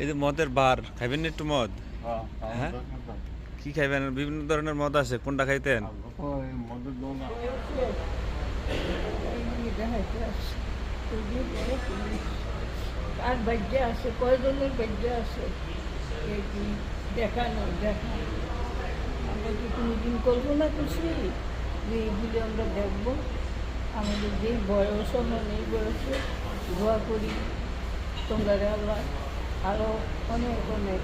এই যে মদের বার খাইবেন না একটু মদ? হ্যাঁ হ্যাঁ? কি খাইবেন? বিভিন্ন ধরনের মদ আছে কোনটা খাইতেন? আর বাজ্যে আছে কয়জনের বাজ্যে আছে? দেখানো আমরা কি কোনোদিন কল্পনা করছি যে এইগুলি আমরা দেখব। আমাদের যেই বয়স আমরা নেই বয়সে দোয়া করি। তোমরা আল্লাহ আরও অনেক অনেক।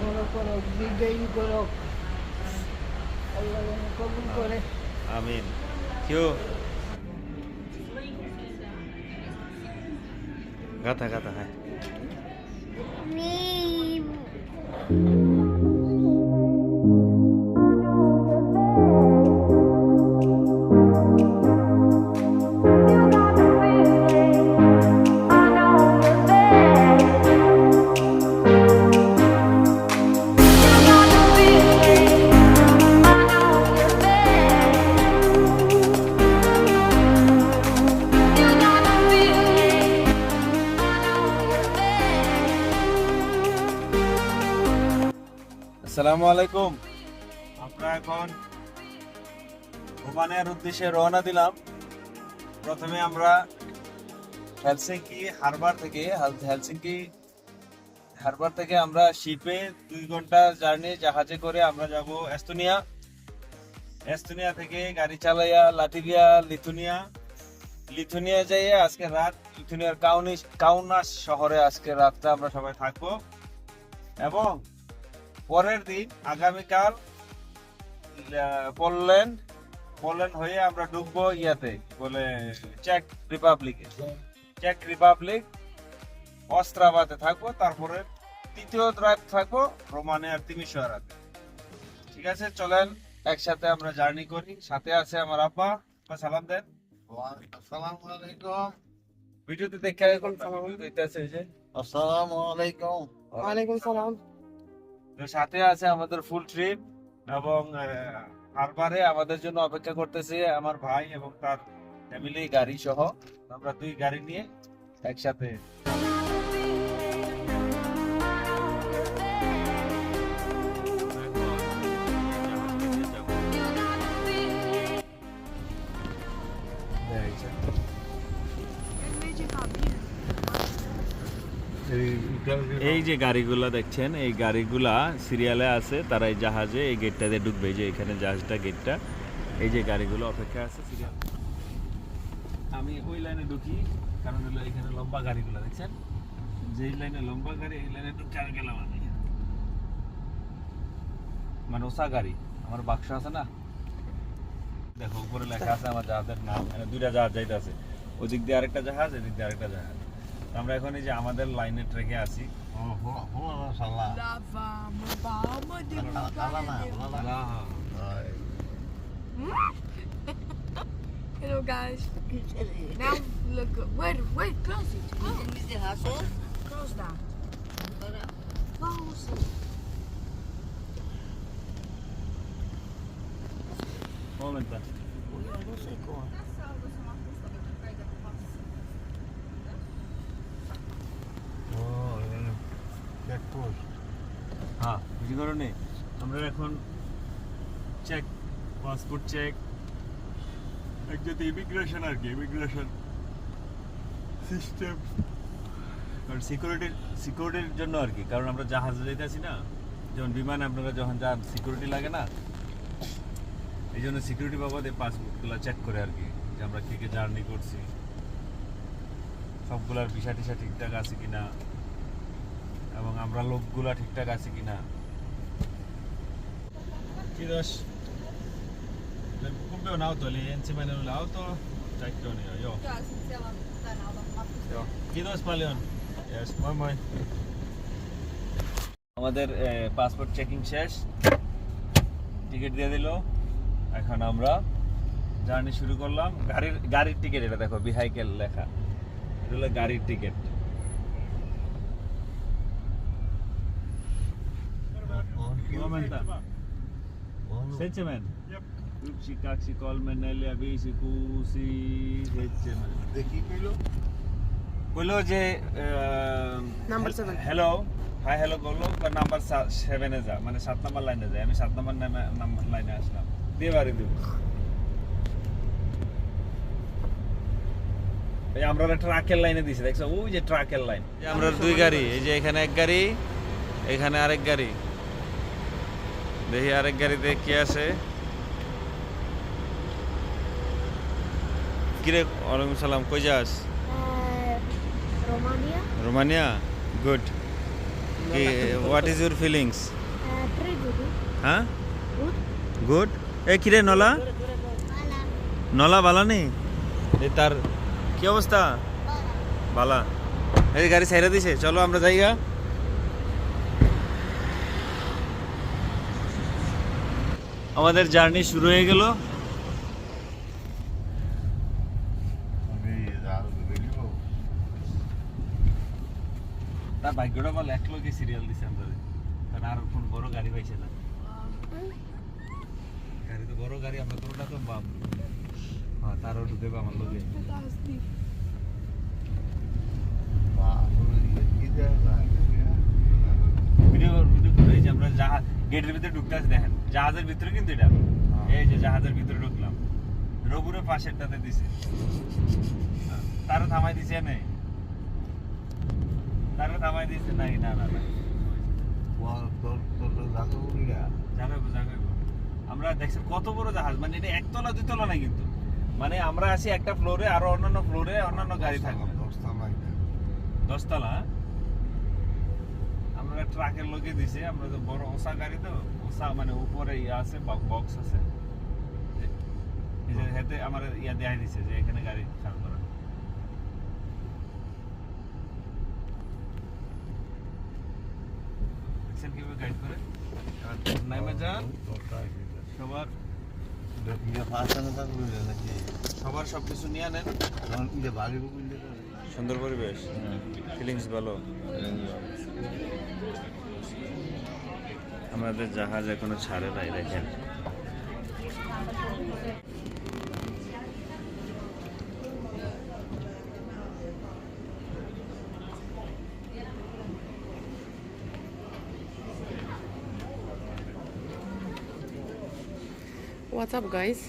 বড় করক বিজয়ী করক কবুল করে। আমিন। কেউ? গাথা গাথা হ্যাঁ। উদ্দেশ্যে রওনা দিলাম। প্রথমে আমরা হেলসিঙ্কি হারবার থেকে হেল- হেলসিঙ্কি হারবার থেকে আমরা শিপে দুই ঘণ্টা জার্নি জাহাজে করে আমরা যাব এস্তোনিয়া। এস্তোনিয়া থেকে গাড়ি চালাইয়া লাটিভিয়া লিথুনিয়া। লিথুনিয়া যাইয়ে আজকে রাত লিথুনিয়ার কাউনিস কাউনাস শহরে আজকে রাতটা আমরা সবাই থাকব। এবং পরের দিন আগামীকাল আহ, পোল্যান্ড হয়ে আমরা ঢুকবো ইয়াতে বলে চেক রিপাবলিকে চেক রিপাবলিক অস্ত্রাবাদে থাকব তারপরে তৃতীয় রাত থাকব রোমানিয়ার তিমিশোয়ারাতে। ঠিক আছে চলেন একসাথে আমরা জার্নি করি। সাথে আছে আমার আব্বা সালাম দেন। আসসালামু। আলাইকুম ভিডিওতে দেখে এখন দেখতেছে যে। আসসালামু আলাইকুম। ওয়ালাইকুম সালাম। সাথে আছে আমাদের ফুল ট্রিপ এবং আহ, হারবারে আমাদের জন্য অপেক্ষা করতেছে আমার ভাই এবং তার ফ্যামিলি গাড়ি সহ আমরা দুই গাড়ি নিয়ে একসাথে এই যে গাড়িগুলা দেখছেন, এই গাড়িগুলা সিরিয়ালে আছে, তারা এই জাহাজে এই গেটটা দিয়ে ঢুকবে যে এখানে জাহাজটা গেটটা এই যে গাড়িগুলো অপেক্ষা আছে সিরিয়াল আমি ওই লাইনে ঢুকি, কারণ হলো এখানে লম্বা গাড়িগুলো, দেখছেন? যে লাইনে লম্বা গাড়ি, এই লাইনে ঢুকে আর গেলাম আমি। মানে ওসা গাড়ি, আমার বাক্স আছে না? দেখো, উপরে লেখা আছে আমার জাহাজের নাম দুইটা জাহাজ যাইতে আছে ওদিক দিয়ে আরেকটা জাহাজ, এদিক দিয়ে আরেকটা জাহাজ। আমরা এখন এই যে আমাদের লাইনে ট্রেকে আছি Hello guys. Now look. Wait, wait, close it. Close. Close that. Close it. Momenta. ও চেকপোস্ট হ্যাঁ বুঝি কারণে আমরা এখন চেক পাসপোর্ট চেক একজাতে ইমিগ্রেশন আর কি ইমিগ্রেশন সিস্টেম কারণ সিকিউরিটি সিকিউরিটির জন্য আর কি কারণ আমরা জাহাজে যাইতেছি না যেমন বিমানে আপনারা যখন যান সিকিউরিটি লাগে না। এই জন্য সিকিউরিটি বাবদে পাসপোর্টগুলো চেক করে আর কি যে আমরা কে কে জার্নি করছি। সবগুলার ভিসা টিসা ঠিকঠাক আছে কিনা। এবং আমরা লোকগুলা ঠিকঠাক আছে কিনা। কি দোষ? yes আমাদের পাসপোর্ট চেকিং শেষ। টিকিট দিয়ে দিল। এখন আমরা জার্নি শুরু করলাম। গাড়ির গাড়ির টিকিট এটা দেখো বিহাইকেল লেখা। এটা হলো গাড়ির ticket Seçmen. Üpsi, kaksi, kolme, neljä, viisi, kuusi, seitsemän. দেখি কইলো বলল যে Number seven. Hello hi hello করল নাম্বার সেভেনে যা মানে সাত নাম্বার লাইনে যায় আমি সাত নাম্বার নাম্বার লাইনে আসলাম দিয়ে বাড়ি দিব এই আমরা একটা ট্রাকের লাইনে দিছি দেখছ ওই যে ট্রাকের লাইন আমরা দুই গাড়ি এই যে এখানে এক গাড়ি এখানে আরেক গাড়ি দেখি আরেক গাড়িতে কি আছে। কিরে ওয়ালাইকুম সালাম কই যাস. রোমানিয়া। গুড কি হোয়াট ইজ ইউর ফিলিংস হ্যাঁ? গুড এ কিরে নলা? নলা বালা নেই এই তার কি অবস্থা? বালা। এই গাড়ি ছাইরা দিছে চলো আমরা যাই আমাদের জার্নি শুরু হয়ে গেল। তার ভাগ্যটা বল এক লোকে সিরিয়াল দিছে আমরা কারণ আর কোন বড় গাড়ি পাইছে না। গাড়ি তো বড় গাড়ি আমরা তোরটা তো বাম হ্যাঁ তারও ঢুকে আমার লোকে। ভিডিও ভিডিও করে এই যে আমরা জাহাজ গেটের ভিতরে ঢুকতে আছি দেখেন। জাহাজের ভিতরে কিন্তু এটা। এই যে জাহাজের ভিতরে ঢুকলাম। রঘুরের পাশেরটাতে দিছে। হ্যাঁ, তারও থামাই দিছে নেই তারও থামাই দিছে। নাই না না না আমরা দেখছি কত বড় জাহাজ। মানে এটা একতলা দুইতলা নাই কিন্তু। মানে আমরা আছি একটা ফ্লোরে আরও অন্যান্য ফ্লোরে অন্যান্য গাড়ি থাকবে। দশতলা হ্যাঁ? আমরা ট্রাকের লোকে দিছে আমরা তো বড় ওসা গাড়ি তো ওসা মানে উপরে ইয়া আছে বক্স আছে। হেতে আমার ইয়া দেখাই দিছে যে এখানে গাড়ি খারাপ করা। কীভাবে গাইড করে? এবার যান। সবার সবার সব কিছু নিয়ে নেন। সুন্দর পরিবেশ। ফিলিংস ভালো। আমাদের জাহাজ এখনও ছাড়ে নাই দেখেন। What's up, guys?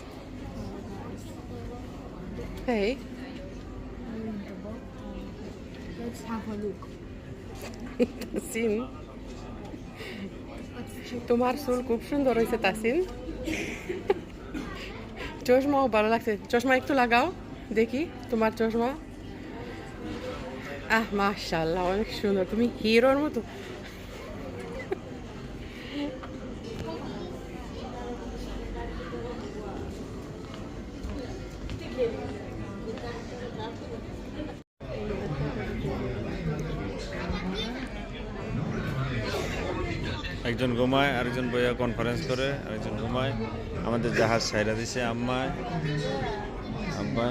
Hey, Tasin. তোমার চুল খুব সুন্দর হয়েছে, তাসিন। চশমাও ভালো লাগছে। চশমা একটু লাগাও, দেখি তোমার চশমা। আহ মাশাল্লাহ অনেক সুন্দর। তুমি হিরোর মতো। ঘুমায়, আরেকজন বইয়া কনফারেন্স করে, আরেকজন ঘুমায়। আমাদের জাহাজ সাইরা দিছে আম্মায় আব্বা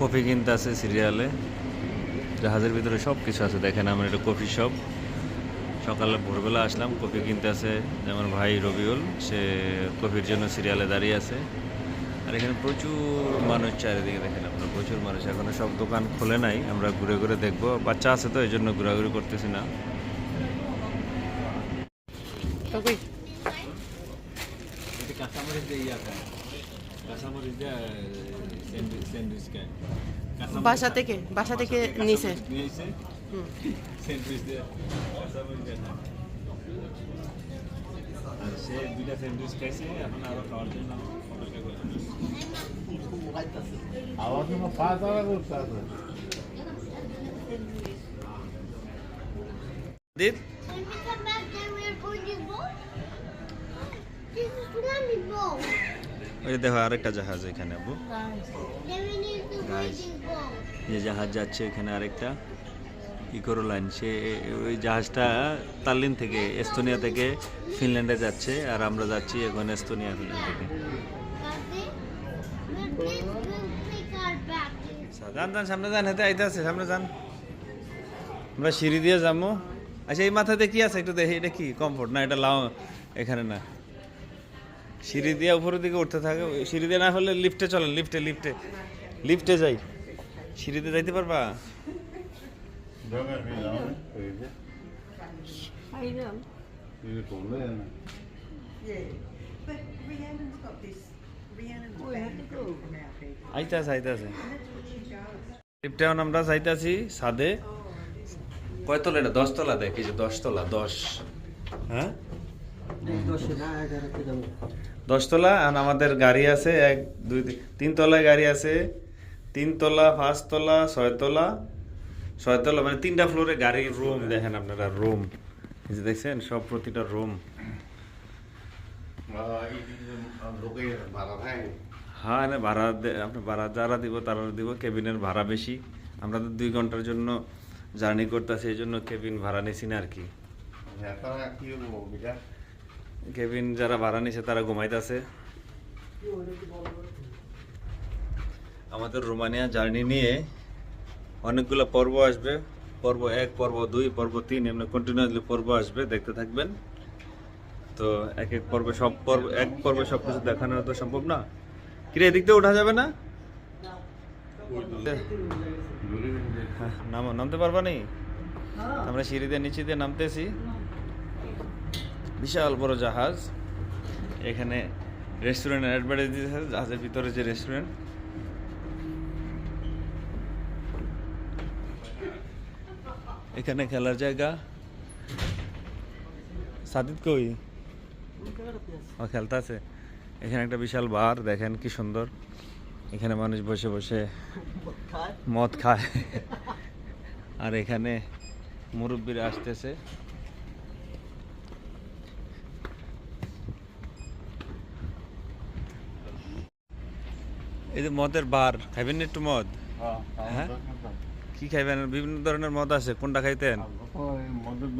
কফি কিনতে আছে সিরিয়ালে। জাহাজের ভিতরে সব কিছু আছে, দেখেন আমার এটা কফি শপ। সকালে, ভোরবেলা আসলাম, কফি কিনতে আছে যেমন ভাই রবিউল, সে কফির জন্য সিরিয়ালে দাঁড়িয়ে আছে। আর এখানে প্রচুর মানুষ চারিদিকে দেখেন আপনার প্রচুর মানুষ। এখনও সব দোকান খোলে নাই আমরা ঘুরে ঘুরে দেখব। বাচ্চা আছে তো এই জন্য ঘোরাঘুরি করতেছি না। ইয়া বাসা থেকে বাসা থেকে খায়। আর সে দুইটা স্যান্ডউইচ খাইছে এখন আরও খাওয়ার জন্য। তারা করতে আছে দিদ When we. ওই দেখো, আরেকটা জাহাজ এখানে আবু. যে জাহাজ যাচ্ছে এখানে আরেকটা ইকোরো লাইন সে ওই জাহাজটা তাল্লিন থেকে, এস্তোনিয়া থেকে ফিনল্যান্ডে যাচ্ছে, আর আমরা যাচ্ছি এখন এস্তোনিয়া, ফিনল্যান্ড থেকে Daddy, we'll, take- we'll take our back. যান যান সামনে যান হেঁটে আইতে আছে সামনে যান। আমরা সিঁড়ি দিয়ে যাব আচ্ছা এই মাথাতে কি আছে? একটু দেখি এটা কি? কমফোর্ট না এটা লাও এখানে না। সিঁড়ি দিয়ে উপরের দিকে উঠতে থাকে। সিঁড়ি দিয়ে না হলে লিফটে চলেন লিফটে লিফটে লিফটে যাই। সিঁড়িতে যাইতে পারবা? Dömer bir zaman öyle. লিফটে এখন আমরা যাইতাছি সাদে কয়তলা এটা? দশ তলা দেখ এই যে দশ তলা দশ। হ্যাঁ? দশতলা আর আমাদের গাড়ি আছে এক দুই তিন- তিন তলায় গাড়ি আছে। তিন তলা পাঁচতলা ছয়তলা ছয়তলা মানে তিনটা ফ্লোরে গাড়ির রুম দেখেন আপনারা রুম যে দেখছেন সব প্রতিটা রুম লোকে ভাড়া হ্যাঁ এনে ভাড়া দে- আপনি ভাড়া যারা দিব তারা দিব কেবিনের ভাড়া বেশি। আমরা তো দুই ঘণ্টার জন্য জার্নি করতেছি এই জন্য কেবিন ভাড়া নিছি না আর কি। বিটা কেবিন যারা ভাড়া নিছে তারা ঘুমাইতেছে। আমাদের রোমানিয়া জার্নি নিয়ে অনেকগুলো পর্ব আসবে। পর্ব এক পর্ব দুই পর্ব তিন এমনি কন্টিনিউয়াসলি পর্ব আসবে দেখতে থাকবেন। তো এক এক পর্বে সব পর্ব এক পর্বে সব কিছু দেখানো তো সম্ভব না। কিরে, এদিক দিয়ে ওঠা যাবে না? নামো, নামতে পারবা নি? আমরা সিঁড়ি দিয়ে, নিচে দিয়ে নামতেছি। বিশাল বড় জাহাজ। এখানে রেস্টুরেন্ট অ্যাডভার্টাইজ দিয়েছে জাহাজের ভিতরে যে রেস্টুরেন্ট এখানে খেলার জায়গা। সাদিত কই? ও, খেলতেছে। এখানে একটা বিশাল বার, দেখেন কি সুন্দর। এখানে মানুষ বসে বসে মদ খায়। আর এখানে মুরব্বীরা আসতেছে। এই যে মদের বার, খাইবেন একটু মদ? হ্যাঁ? কি খাইবেন? বিভিন্ন ধরনের মদ আছে, কোনটা খাইতেন? মদের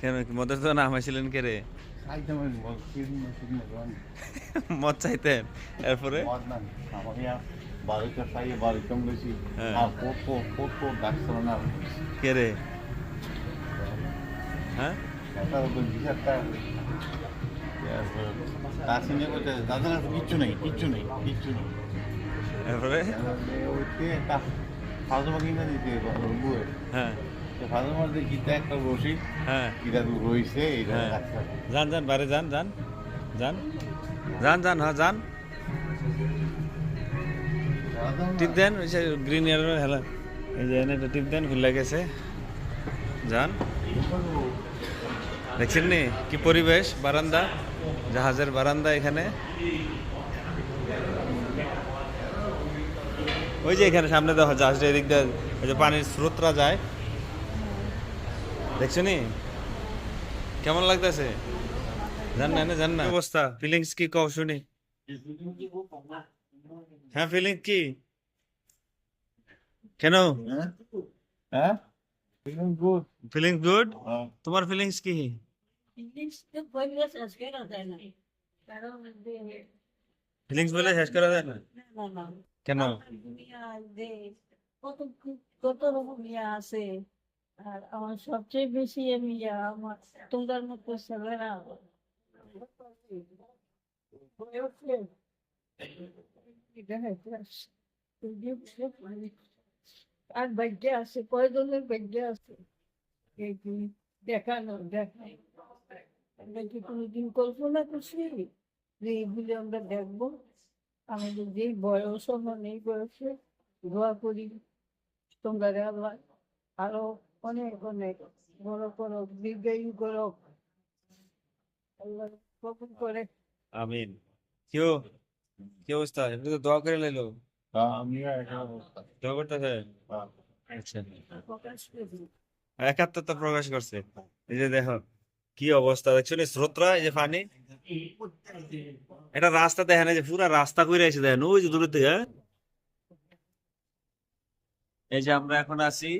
কেন মদের তো নাম হয়েছিলেন কে রে? মদ চাইতেন? এরপরে? কে রে? হ্যাঁ? কিচ্ছু নেই কিচ্ছু নেই কিচ্ছু নেই। এরপরে? হ্যাঁ। গীতা একটা হ্যাঁ। গীতা যান যান বাইরে যান যান। যান। যান যান হ্যাঁ যান। টিপ দেন ওই যে গ্রিন এয়ার হেলা। এই যে এনে টিপ দেন খুলে গেছে। যান। দেখছেন নি? কি পরিবেশ? বারান্দা। জাহাজের বারান্দা এখানে। ওই যে এখানে সামনে দেখো জাহাজটা এদিক দিয়ে ওই যে পানির স্রোতরা যায়। দেখছ নি কেমন লাগতেছে জান না জান না অবস্থা ফিলিংস কি কও শুনি হ্যাঁ ফিলিং কি কেন হ্যাঁ গুড ফিলিং গুড তোমার ফিলিংস কি ইংলিশ তো বললে শেষ করা যায় না কারণ যে- ফিলিংস বলে শেষ করা যায় না না না কেন দুনিয়া যে কত কি- কত রকম ইয়া আছে আর আমার সবচেয়ে বেশি আমি আমার তোমার মতো ছেলেরা আর বার্থডে আছে, কয়জনের বার্থডে আছে? দেখানো, দেখাই। আমরা কি কোনোদিন কল্পনা করছি যে এইগুলি আমরা দেখব? আমাদের যেই বয়স, আমার এই বয়সে দোয়া করি তোমরা আরও অনেক অনেক। বড় করো দীর্ঘায়ু করো আল্লাহ কবুল করে। আমিন। কিও কি অবস্থা? এমনি তো দোয়া করে লাইলো আমি একটা অবস্থা। দোয়া করতেছে? হ্যাঁ। আচ্ছা। প্রকাশ করি একাত্মতা প্রকাশ করছে। এই যে দেখো কি অবস্থা? দেখছ নি স্রোতরা? এই যে পানি? এটা রাস্তা দেখেন যে পুরা রাস্তা করে এসে দেখেন। ওই যে দূরের থেকে হ্যাঁ? এই যে আমরা এখন আছি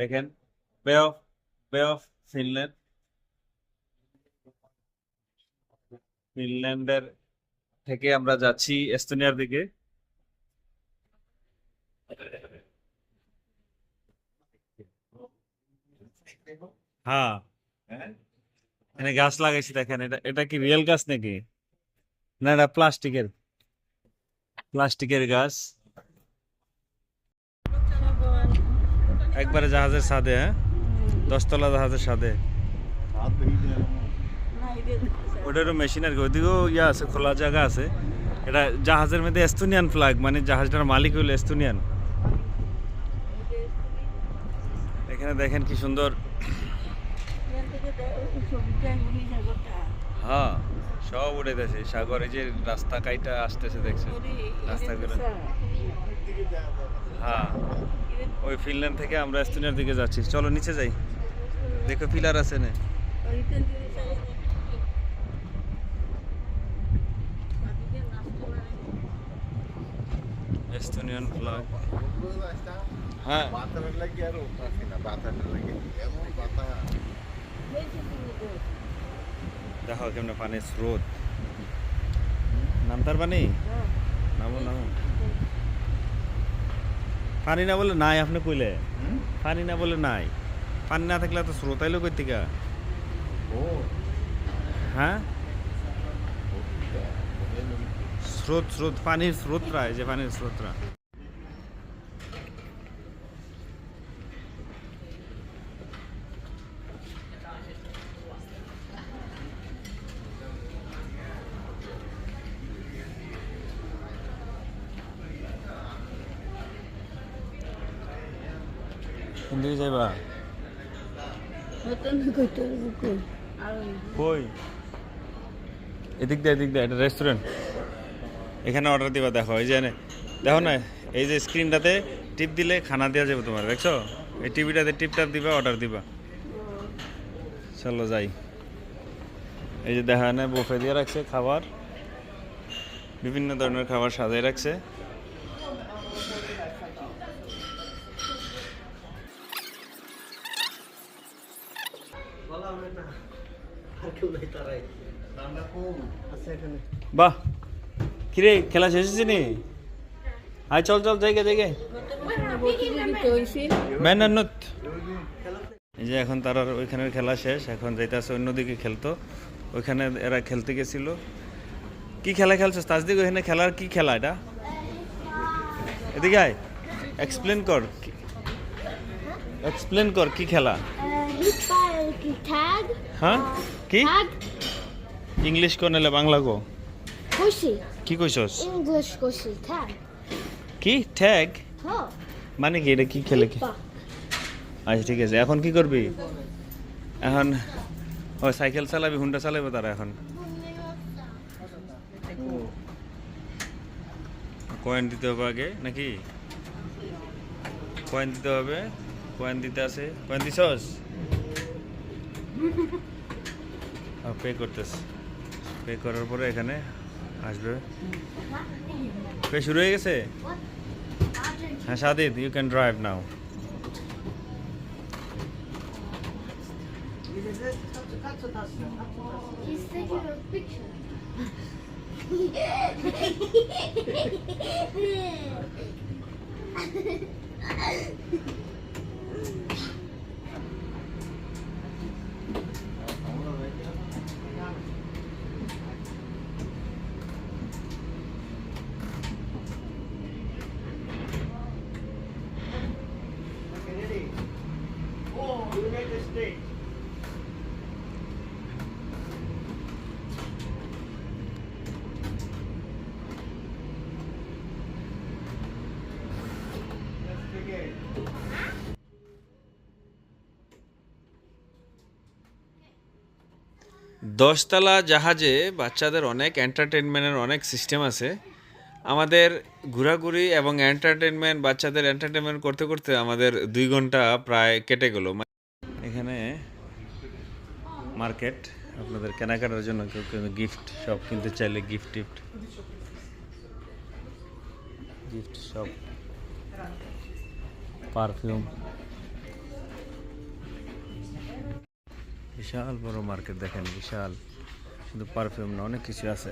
দেখেন বে অফ বে অফ ফিনল্যান্ড ফিনল্যান্ডের থেকে আমরা যাচ্ছি এস্তোনিয়ার দিকে। হ্যাঁ। গাছ লাগাইছি, দেখেন, এটা এটা কি রিয়েল গাছ নাকি? না এটা প্লাস্টিকের প্লাস্টিকের গাছ। একবারে জাহাজের সাদে হ্যাঁ? দশতলা জাহাজের সাদে হাত দেখি যে ওটা একটা মেশিন আর কি। ওইদিকেও ইয়ে আছে খোলা জায়গা আছে। এটা জাহাজের মধ্যে এস্তোনিয়ান ফ্ল্যাগ মানে জাহাজটার মালিক হইল এস্তোনিয়ান। এখানে দেখেন কি সুন্দর। হ্যাঁ সব উড়ে গেছে। সাগরে যে রাস্তা কাইটা আসতেছে দেখছে রাস্তাগুলো। হ্যাঁ। ওই ফিনল্যান্ড থেকে আমরা এস্তোনিয়ার দিকে যাচ্ছি। চলো নিচে যাই। দেখো পিলার আছে না? এস্তোনিয়ান ফ্ল্যাগ হ্যাঁ। দেখো কেমন পানির স্রোত। নামতার পানি? নামো নামো। পানি না বলে নাই আপনি কইলে পানি না বলে নাই পানি না থাকলে তো শ্রোতাইলো কই থেকে ও হ্যাঁ স্রোত স্রোত পানির স্রোতরা এই যে পানির স্রোতরা কোন দিকে যাইবা কই? এদিক দিয়ে এদিক দিয়ে এটা রেস্টুরেন্ট এখানে অর্ডার দিবা দেখো এই যে দেখো না এই যে স্ক্রিনটাতে টিপ দিলে খানা দেওয়া যাবে তোমার দেখছ? এই টিভিটাতে টিপ টাপ দিবা অর্ডার দিবা। চলো যাই। এই যে দেখা না বুফে দিয়ে রাখছে খাবার। বিভিন্ন ধরনের খাবার সাজিয়ে রাখছে। বাহ। কিরে খেলা শেষ হয়েছে নি? আয় চল চল জায়গা জায়গা হয়েছে এই যে এখন তার ওইখানের খেলা শেষ এখন যাইতেছে অন্যদিকে খেলতো। ওইখানে এরা খেলতে গেছিল। কি খেলা খেলছো? তাজদিক ওইখানে খেলার কি খেলা এটা? এদিকে আয়। এক্সপ্লেন কর এক্সপ্লেন কর কি খেলা? হ্যাঁ? কি? ইংলিশ কো নাহলে বাংলা কো? Kushi. কি কইছস? English kushi tag. কি? Tag Oh. মানে কি এটা কি খেলে কি? আচ্ছা ঠিক আছে। এখন কি করবি? এখন ও সাইকেল চালাবি হুন্ডা চালাবে তারা এখন? কয়েন দিতে হবে আগে নাকি? কয়েন দিতে হবে। কয়েন দিতে আছে। কয়েন দিছস? পে করতেস পে করার পরে এখানে আসবে পে শুরু হয়ে গেছে হ্যাঁ Sadid you can drive now He's taking a picture. দশতলা জাহাজে বাচ্চাদের অনেক এন্টারটেনমেন্টের অনেক সিস্টেম আছে। আমাদের ঘোরাঘুরি এবং এন্টারটেনমেন্ট বাচ্চাদের এন্টারটেনমেন্ট করতে করতে আমাদের দুই ঘণ্টা প্রায় কেটে গেল। এখানে মার্কেট আপনাদের কেনাকাটার জন্য কেউ কেউ গিফট সব কিনতে চাইলে গিফট টিফট গিফট সব পারফিউম বিশাল বড় মার্কেট দেখেন বিশাল। শুধু পারফিউম না অনেক কিছু আছে।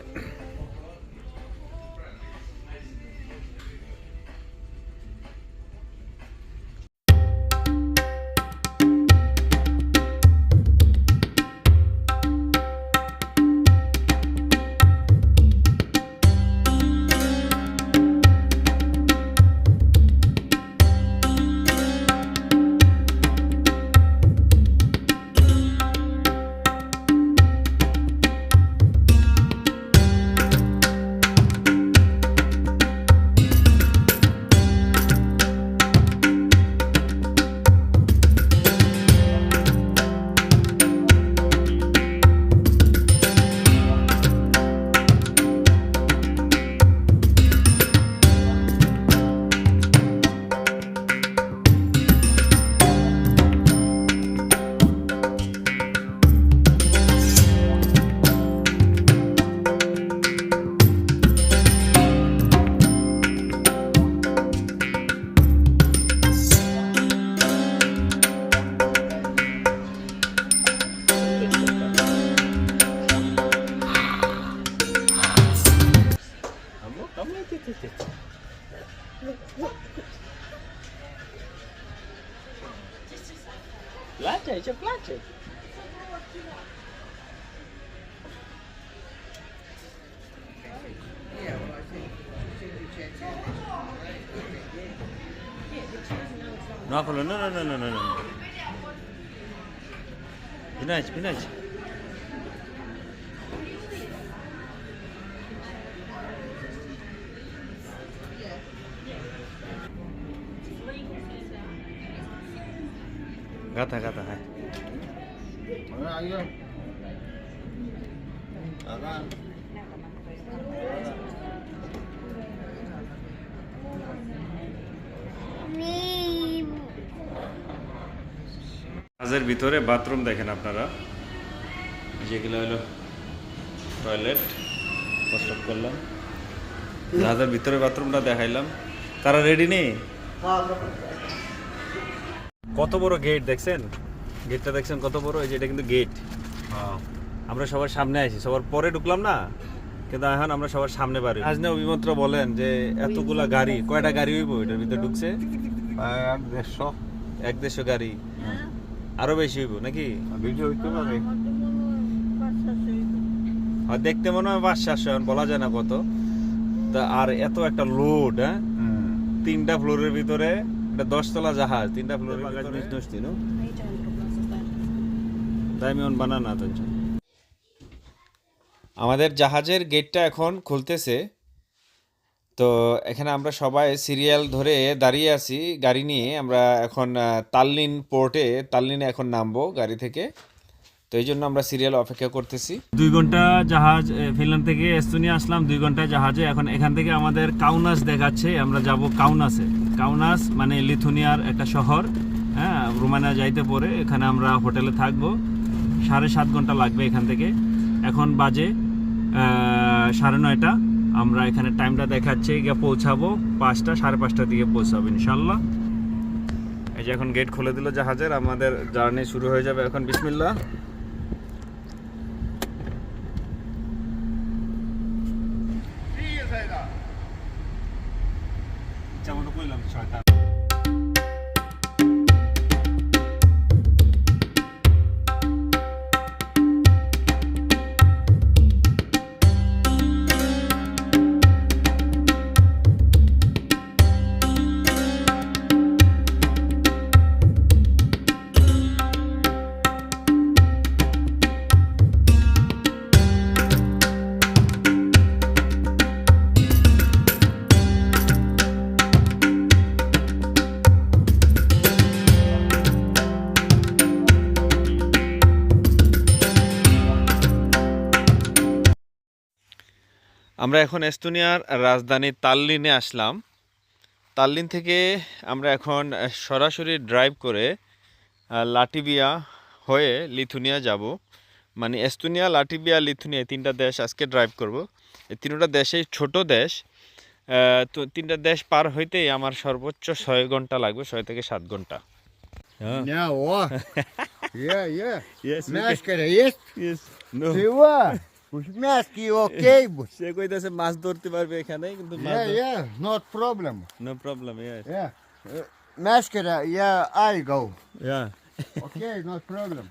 नोआखलो न न न न न न बिनाच बिनाच गाता गाता है अरे आइयो आगा Akan. ভিতরে বাথরুম দেখেন আপনারা। যেগুলো হলো টয়লেট প্রস্তাব করলাম। জাহাজের ভিতরে বাথরুমটা দেখাইলাম। তারা রেডি নেই? কত বড় গেট দেখছেন? গেটটা দেখছেন কত বড়? এই যে এটা কিন্তু গেট আমরা সবার সামনে আছি সবার পরে ঢুকলাম না? কিন্তু এখন আমরা সবার সামনে পারি আজ না অভিমন্ত্র বলেন যে এতগুলা গাড়ি কয়টা গাড়ি হইব? এটার ভিতরে ঢুকছে? এক দেড়শো। এক দেড়শো গাড়ি। আরও বেশি হইব নাকি? ভিডিও হইতে পারে। আর দেখতে মনে হয় পাঁচ সাতশো এখন বলা যায় না কত। তা আর এত একটা লোড হ্যাঁ? তিনটা ফ্লোরের ভিতরে একটা দশতলা জাহাজ তিনটা ফ্লোরের ভিতরে। নষ্টি নো? দাইমিয়ন বানানা তো। আমাদের জাহাজের গেটটা এখন খুলতেছে। তো এখানে আমরা সবাই সিরিয়াল ধরে দাঁড়িয়ে আছি গাড়ি নিয়ে। আমরা এখন তাল্লিন পোর্টে তাল্লিনে এখন নামবো গাড়ি থেকে। তো এই জন্য আমরা সিরিয়াল অপেক্ষা করতেছি। দুই ঘণ্টা জাহাজ ফিনল্যান্ড থেকে এস্তোনিয়া আসলাম। দুই ঘণ্টা জাহাজে এখন এখান থেকে আমাদের কাউনাস দেখাচ্ছে। আমরা যাব কাউনাসে। কাউনাস মানে লিথুনিয়ার একটা শহর হ্যাঁ রোমানিয়া যাইতে পরে। এখানে আমরা হোটেলে থাকব। সাড়ে সাত ঘণ্টা লাগবে এখান থেকে। এখন বাজে সাড়ে নয়টা। আমরা এখানে টাইমটা দেখাচ্ছি গিয়ে পৌঁছাবো পাঁচটা সাড়ে পাঁচটার দিকে পৌঁছাবো ইনশাল্লাহ। এই যে এখন গেট খুলে দিল জাহাজের আমাদের জার্নি শুরু হয়ে যাবে এখন বিসমিল্লা যেমন কইলাম ছয়টা। আমরা এখন এস্তোনিয়ার রাজধানী তাল্লিনে আসলাম। তাল্লিন থেকে আমরা এখন সরাসরি ড্রাইভ করে লাটিবিয়া হয়ে লিথুনিয়া যাব। মানে এস্তোনিয়া লাটিবিয়া লিথুনিয়া তিনটা দেশ আজকে ড্রাইভ করব। এই তিনটা দেশেই ছোট দেশ। তো তিনটা দেশ পার হইতেই আমার সর্বোচ্চ ছয় ঘণ্টা লাগবে ছয় থেকে সাত ঘণ্টা। হ্যাঁ। Mas que ok, bro. Se você quiser mais dor, você vai ver aqui, né? É, é, não é problema. Não é problema, é. É. é Mas que é, é, go. É. Ok, não é problema.